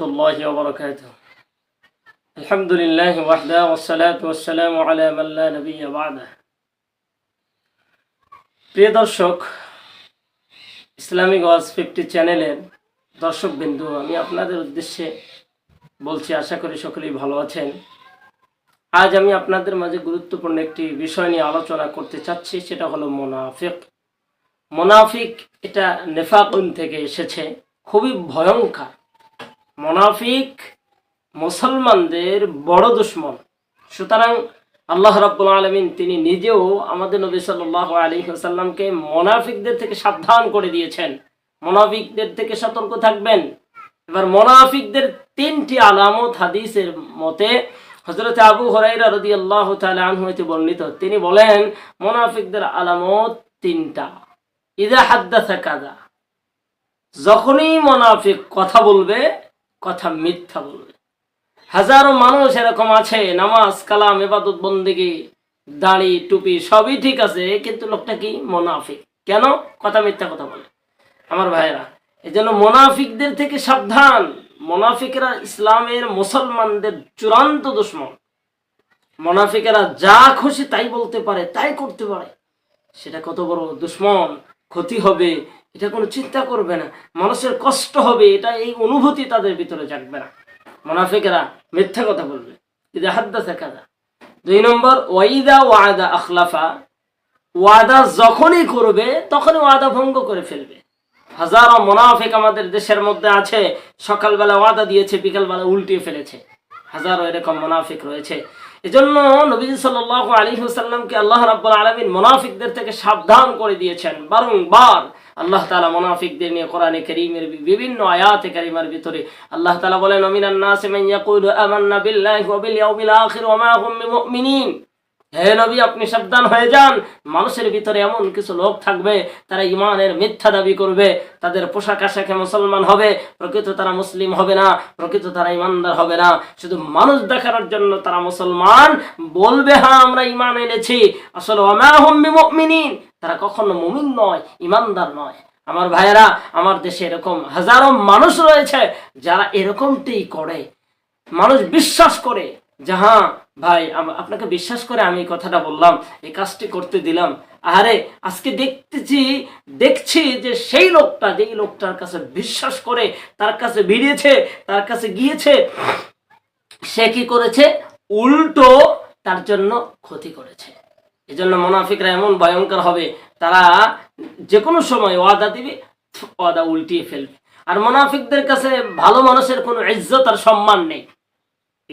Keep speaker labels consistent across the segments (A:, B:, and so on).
A: الله وبركاته الحمد لله وحده والصلاة والسلام على من لا نبي بعده প্রিয় দর্শক ইসলামিক ওয়াজ ফিফটি চ্যানেলের দর্শক বিন্দু আমি আপনাদের উদ্দেশ্যে বলছি আশা করি সকলেই ভালো আছেন আজ আমি আপনাদের মাঝে গুরুত্বপূর্ণ একটি বিষয় নিয়ে আলোচনা করতে চাচ্ছি সেটা হলো মোনাফিক মোনাফিক এটা নেফাকুন থেকে এসেছে খুবই ভয়ঙ্কর মোনাফিক মুসলমানদের বড় দুশ্মন। সুতরাং আল্লাহ রাব্বুল আলমিন তিনি নিজেও আমাদের নবী সাল্লাহ আলী সাল্লামকে মোনাফিকদের থেকে সাবধান করে দিয়েছেন। মোনাফিকদের থেকে সতর্ক থাকবেন। এবার মোনাফিকদের তিনটি আলামত হাদিসের মতে হজরত আবু হরাইরা রদি আল্লাহ হইতে বর্ণিত। তিনি বলেন, মোনাফিকদের আলামত তিনটা। ইদা হাদ্দা কাদা যখনই মোনাফিক কথা বলবে কথা মিথ্যা বলবে। হাজারো মানুষ এরকম আছে, নামাজ, কালাম এবাদত বন্দিগি, দাড়ি, টুপি, সবই ঠিক আছে, কিন্তু লোকটা কি? মোনাফিক। কেন? কথা মিথ্যা কথা বলে। আমার ভাইরা এই জন্য মোনাফিকদের থেকে সাবধান। মোনাফিকেরা ইসলামের মুসলমানদের চূড়ান্ত দুশ্মন। মোনাফিকেরা যা খুশি তাই বলতে পারে, তাই করতে পারে। সেটা কত বড় দুশ্মন। ক্ষতি হবে, এটা কোনো চিন্তা করবে না। মানুষের কষ্ট হবে, এটা এই অনুভূতি তাদের ভিতরে জাগবে না। মোনাফিকেরা মিথ্যা কথা বলবে। যদি হাদ্দাসে কাদা দুই নম্বর ওয়াইদা ওয়াদা আখলাফা, ওয়াদা যখনই করবে, তখনই ওয়াদা ভঙ্গ করে ফেলবে। হাজারো মোনাফিক আমাদের দেশের মধ্যে আছে, সকালবেলা ওয়াদা দিয়েছে, বিকালবেলা উল্টিয়ে ফেলেছে। হাজারো এরকম মোনাফিক রয়েছে। এজন্য নবীজ সাল্লাহ আলী হুসাল্লামকে আল্লাহ রাব্বুল আলমিন মোনাফিকদের থেকে সাবধান করে দিয়েছেন। বারংবার আল্লাহ তালা মোনাফিকদের নিয়ে কোরআনে করিমের বিভিন্ন আয়াতে করিমার ভিতরে আল্লাহ তালা বলেন অমিনান্না নাসে মান ইয়াকুলু আমান্না বিল্লাহি ওয়া ইয়াউমিল আখির ওয়া মা হুম বিমুমিনিন। হে নবী, আপনি সাবধান হয়ে যান। মানুষের ভিতরে এমন কিছু লোক থাকবে, তারা ইমানের মিথ্যা দাবি করবে, তাদের পোশাক আশাকে মুসলমান হবে, প্রকৃত তারা মুসলিম হবে না, প্রকৃত তারা ইমানদার হবে না। শুধু মানুষ দেখানোর জন্য তারা মুসলমান। বলবে হ্যাঁ আমরা ইমান এনেছি। আসলে অমাহমিনিন তারা কখনো মুমিন নয় ইমানদার নয়। আমার ভাইয়েরা, আমার দেশে এরকম হাজারো মানুষ রয়েছে, যারা এরকমটি করে। মানুষ বিশ্বাস করে। যে হ্যাঁ ভাই আপনাকে বিশ্বাস করে আমি কথাটা বললাম, এই কাজটি করতে দিলাম। আরে আজকে দেখতেছি, দেখছি যে সেই লোকটা, যেই লোকটার কাছে বিশ্বাস করে, তার কাছে বেরিয়েছে তার কাছে গিয়েছে, সে কি করেছে? উল্টো তার জন্য ক্ষতি করেছে। এই জন্য মোনাফিকরা এমন ভয়ঙ্কর হবে, তারা যে কোনো সময় ওয়াদা দিবে, ওয়াদা উল্টিয়ে ফেলবে। আর মোনাফিকদের কাছে ভালো মানুষের কোনো ইজ্জত আর সম্মান নেই।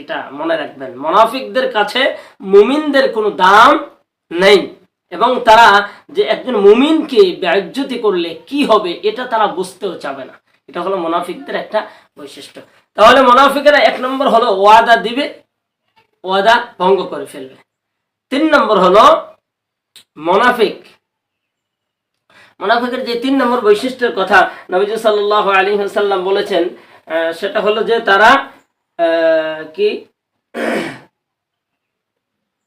A: এটা মনে রাখবেন। মোনাফিকদের কাছে মুমিনদের কোনো দাম নেই। এবং তারা যে একজন মুমিনকে ব্যাজ্যতি করলে কি হবে, এটা তারা বুঝতেও চাবে না। এটা হলো মোনাফিকদের একটা বৈশিষ্ট্য। তাহলে মোনাফিকেরা এক নম্বর হলো ওয়াদা দিবে, ওয়াদা ভঙ্গ করে ফেলবে। তিন নম্বর হলো মোনাফিক। মোনাফিকের যে তিন নম্বর বৈশিষ্ট্যের কথা নবীজ সাল্লাহ আলী সাল্লাম বলেছেন সেটা হলো যে তারা কি?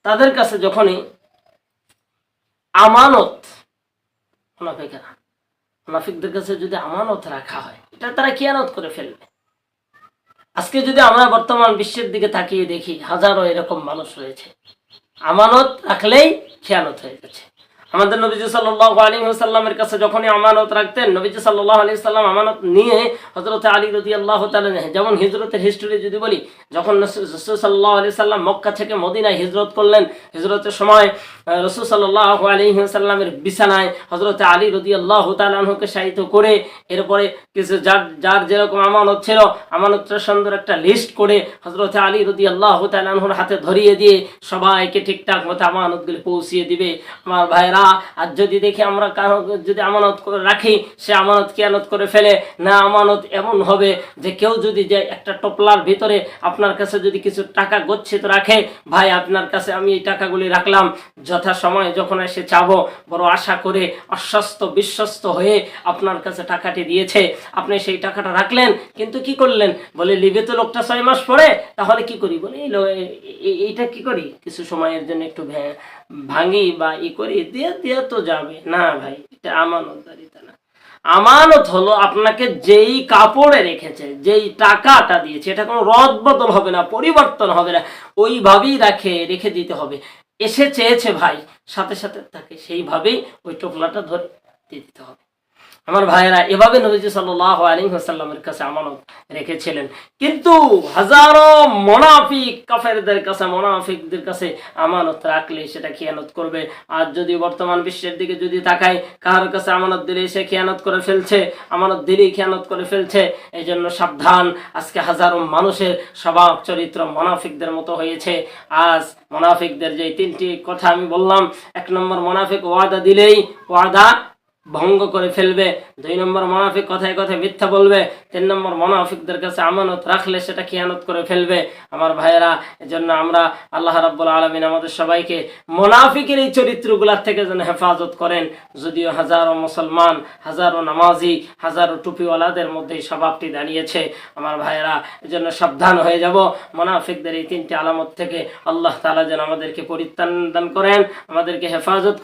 A: তাদের কাছে যখনই আমানত, মুনাফিকেরা কাছে যদি আমানত রাখা হয়, এটা তারা কিয়ানত করে ফেলবে। আজকে যদি আমরা বর্তমান বিশ্বের দিকে তাকিয়ে দেখি, হাজারো এরকম মানুষ রয়েছে। আমানত রাখলেই খেয়ানত হয়ে গেছে। আমাদের নবীজি সাল্লাহ আলী সাল্লামের কাছে যখনই আমানত রাখতেন, নবীজি সাল্লাহ আলী সাল্লাম আমানত নিয়ে হজরত আলী রদি আল্লাহ যেমন হিজরতের হিস্টোরি যদি বলি, যখন সাল্লাহ আলী সাল্লাম মক্কা থেকে মদিনায় হিজরত করলেন, হিজরতের সময় রসুল সাল্লাহ আলী সাল্লামের বিছানায় হজরত আলী রদি আল্লাহ তালকে সাহিত্য করে এরপরে কিছু যার যার যেরকম আমানত ছিল, আমানতটা সুন্দর একটা লিস্ট করে হজরত আলী রদি আল্লাহ তালহুর হাতে ধরিয়ে দিয়ে সবাইকে ঠিকঠাক মতো আমানতগুলি পৌঁছিয়ে দিবে। আমার ভাইরা, আর যদি দেখি আমরা কারও যদি আমানত রাখি, সে আমানত কিয়ানত করে ফেলে? না, আমানত এমন হবে যে কেউ যদি যে একটা টপলার ভিতরে আপনার কাছে যদি কিছু টাকা গচ্ছিত রাখে, ভাই, আপনার কাছে আমি এই টাকাগুলি রাখলাম যথা সময় যখন এসে চাবো, বড় আশা করে অস্বস্ত, বিশ্বস্ত হয়ে আপনার কাছে টাকাটি দিয়েছে। আপনি সেই টাকাটা রাখলেন, কিন্তু কি করলেন? বলে, লিবে তো লোকটা ছয় মাস পরে তাহলে কি করি? বলে এইটা কি করি? কিছু সময়ের জন্য একটু ভাঙি বা ই করি, দিয়ে দিয়ে তো যাবে। না ভাই, এটা আমানতদারিতা না। আমানত হলো আপনাকে যেই কাপড়ে রেখেছে, যেই টাকাটা দিয়েছে, এটা কোনো রদ বদল হবে না, পরিবর্তন হবে না। ওইভাবেই রাখে, রেখে দিতে হবে। এসে চেয়েছে ভাই। সাথে সাথে তাকে সেইভাবেই ওই টোকলাটা ধরে দিতে হবে। আমার ভাইয়েরা এভাবে নবীজি সাল্লাহ আলী হাসাল্লামের কাছে আমানত রেখেছিলেন। কিন্তু হাজারো মোনাফিক, কাফেরদের কাছে, মোনাফিকদের কাছে আমানত রাখলে সেটা খেয়ানত করবে। আর যদি বর্তমান বিশ্বের দিকে যদি তাকাই কারোর কাছে আমানত দিলে সে খেয়ানত করে ফেলছে, আমানত দিলেই খেয়ানত করে ফেলছে এই জন্য সাবধান। আজকে হাজারো মানুষের স্বভাব, চরিত্র মোনাফিকদের মতো হয়েছে। আজ মোনাফিকদের যে তিনটি কথা আমি বললাম, এক নম্বর মোনাফিক ওয়াদা দিলেই ওয়াদা ভঙ্গ করে ফেলবে। দুই নম্বর মোনাফিক কথায় কথায় মিথ্যা বলবে। তিন নম্বর মোনাফিকদের কাছে আমানত রাখলে সেটা খেয়ানত করে ফেলবে। আমার ভাইয়েরা, এজন্য আমরা আল্লাহ রাব্বুল আলমিন আমাদের সবাইকে মোনাফিকের এই চরিত্রগুলার থেকে যেন হেফাজত করেন। যদিও হাজারো মুসলমান, হাজারো নামাজি, হাজারো টুপিওয়ালাদের মধ্যে এই স্বভাবটি দাঁড়িয়েছে। আমার ভাইয়েরা, এজন্য সাবধান হয়ে যাব। মোনাফিকদের এই তিনটি আলামত থেকে আল্লাহ তালা যেন আমাদেরকে পরিত্রাণ দান করেন, আমাদেরকে হেফাজত